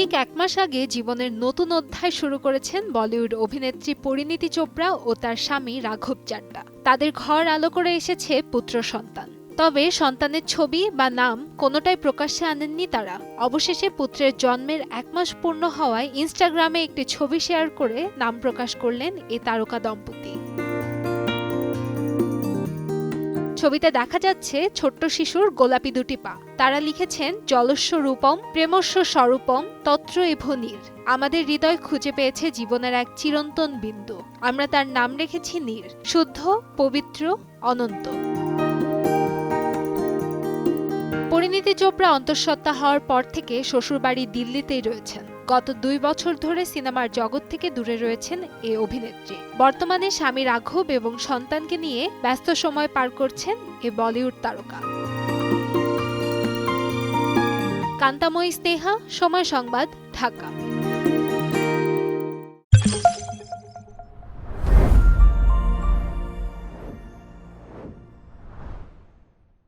ঠিক এক মাস আগে জীবনের নতুন অধ্যায় শুরু করেছেন বলিউড অভিনেত্রী পরিণীতি চোপড়া ও তার স্বামী রাঘব চাড্ডা। তাদের ঘর আলো করে এসেছে পুত্র সন্তান। তবে সন্তানের ছবি বা নাম কোনোটাই প্রকাশ্যে আনেননি তারা। অবশেষে পুত্রের জন্মের এক মাস পূর্ণ হওয়ায় ইনস্টাগ্রামে একটি ছবি শেয়ার করে নাম প্রকাশ করলেন এই তারকা দম্পতি। ছবিতে দেখা যাচ্ছে ছোট্ট শিশুর গোলাপি দুটি পা। তারা লিখেছেন, জলস্ব রূপম, প্রেমস্ব স্বরূপম, তত্র এভ নীর। আমাদের হৃদয় খুঁজে পেয়েছে জীবনের এক চিরন্তন বিন্দু। আমরা তার নাম রেখেছি নীর। শুদ্ধ, পবিত্র, অনন্ত। পরিণীতি চোপড়া অন্তঃসত্ত্বা হওয়ার পর থেকে শ্বশুরবাড়ি দিল্লিতেই রয়েছেন। গত দুই বছর ধরে সিনেমার জগৎ থেকে দূরে রয়েছেন এ অভিনেত্রী। বর্তমানে স্বামী রাঘব এবং সন্তানকে নিয়ে ব্যস্ত সময় পার করছেন এ বলিউড তারকা। কান্তাময়ী স্নেহা, সময় সংবাদ, ঢাকা।